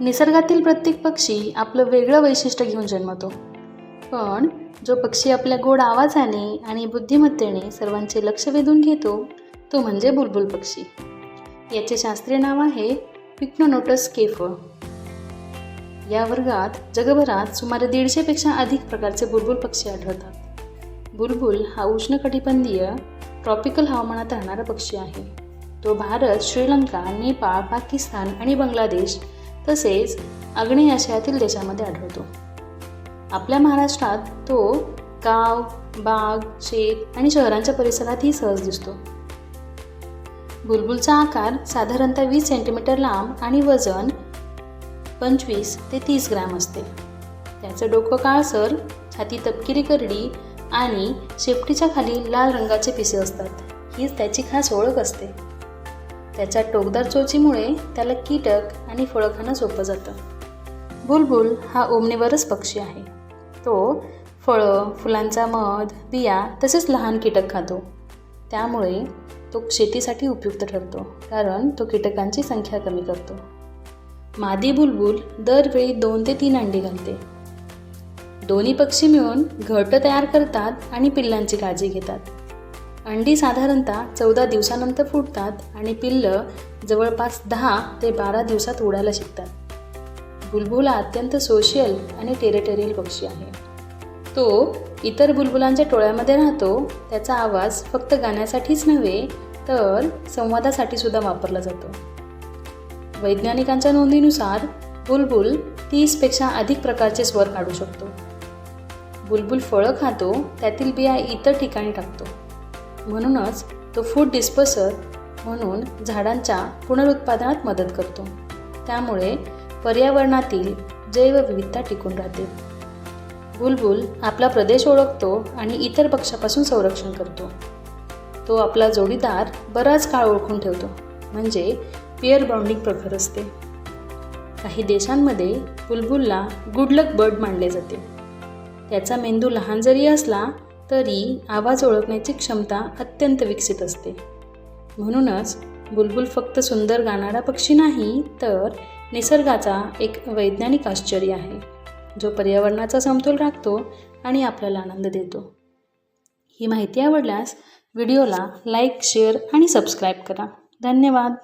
निसर्गातील प्रत्येक पक्षी आपलं वेगळं वैशिष्ट्य घेऊन जन्मतो. पण जो पक्षी आपल्या गोड आवाजाने आणि बुद्धिमत्तेने सर्वांचे लक्ष वेधून घेतो तो म्हणजे बुलबुल पक्षी. याचे शास्त्रीय नाव आहे पिक्नोनोटस केफ. या वर्गात जगभरात सुमारे दीडशेपेक्षा अधिक प्रकारचे बुलबुल पक्षी आढळतात. बुलबुल हा उष्णकटिबंधीय ट्रॉपिकल हवामानात राहणारा पक्षी आहे. तो भारत श्रीलंका नेपाळ पाकिस्तान आणि बांगलादेश तसेच आग्नेय आशियातील देशामध्ये आढळतो. आपल्या महाराष्ट्रात तो गाव बाग शेत आणि शहरांच्या परिसरातही सहज दिसतो. बुलबुलचा आकार साधारणतः वीस सेंटीमीटर लांब आणि वजन पंचवीस ते तीस ग्रॅम असते. त्याचं डोकं काळसर छाती तपकिरी करडी आणि शेपटीच्या खाली लाल रंगाचे पिसे असतात. हीच त्याची खास ओळख असते. त्याच्या टोकदार चोचीमुळे त्याला कीटक आणि फळं खाणं सोपं जातं. बुलबुल हा ओमनीवरच पक्षी आहे. तो फळं फुलांचा मध बिया तसेच लहान कीटक खातो. त्यामुळे तो शेतीसाठी उपयुक्त ठरतो कारण तो कीटकांची संख्या कमी करतो. मादी बुलबुल दरवेळी दोन ते तीन अंडी घालते. दोन्ही पक्षी मिळून घट तयार करतात आणि पिल्लांची काळजी घेतात. अंडी साधारणतः चौदा दिवसानंतर फुटतात आणि पिल्लं जवळपास दहा ते बारा दिवसात उडायला शिकतात. बुलबुल अत्यंत सोशियल आणि टेरिटोरियल पक्षी आहे. तो इतर बुलबुलांच्या टोळ्यामध्ये राहतो त्याचा आवाज फक्त गाण्यासाठीच नव्हे तर संवादासाठी सुद्धा वापरला जातो. वैज्ञानिकांच्या नोंदीनुसार बुलबुल तीसपेक्षा अधिक प्रकारचे स्वर काढू शकतो. बुलबुल फळं खातो त्यातील बिया इतर ठिकाणी टाकतो. म्हणूनच तो फूड डिस्पर्सर म्हणून झाडांच्या पुनरुत्पादनात मदत करतो. त्यामुळे पर्यावरणातील जैवविविधता टिकून राहते. बुलबुल आपला प्रदेश ओळखतो आणि इतर पक्षापासून संरक्षण करतो. तो आपला जोडीदार बराच काळ ओळखून ठेवतो म्हणजे पिअर बाउंडिंग प्रखर असते. काही देशांमध्ये बुलबुलला गुडलक बर्ड मानले जाते. त्याचा मेंदू लहान जरी असला तरी आवाज ओळखण्याची क्षमता अत्यंत विकसित असते. म्हणूनच बुलबुल फक्त सुंदर गाणारा पक्षी नाही तर निसर्गाचा एक वैज्ञानिक आश्चर्य आहे जो पर्यावरणाचा समतोल राखतो आणि आपल्याला आनंद देतो. ही माहिती आवडल्यास व्हिडिओला लाईक शेअर आणि सबस्क्राईब करा. धन्यवाद!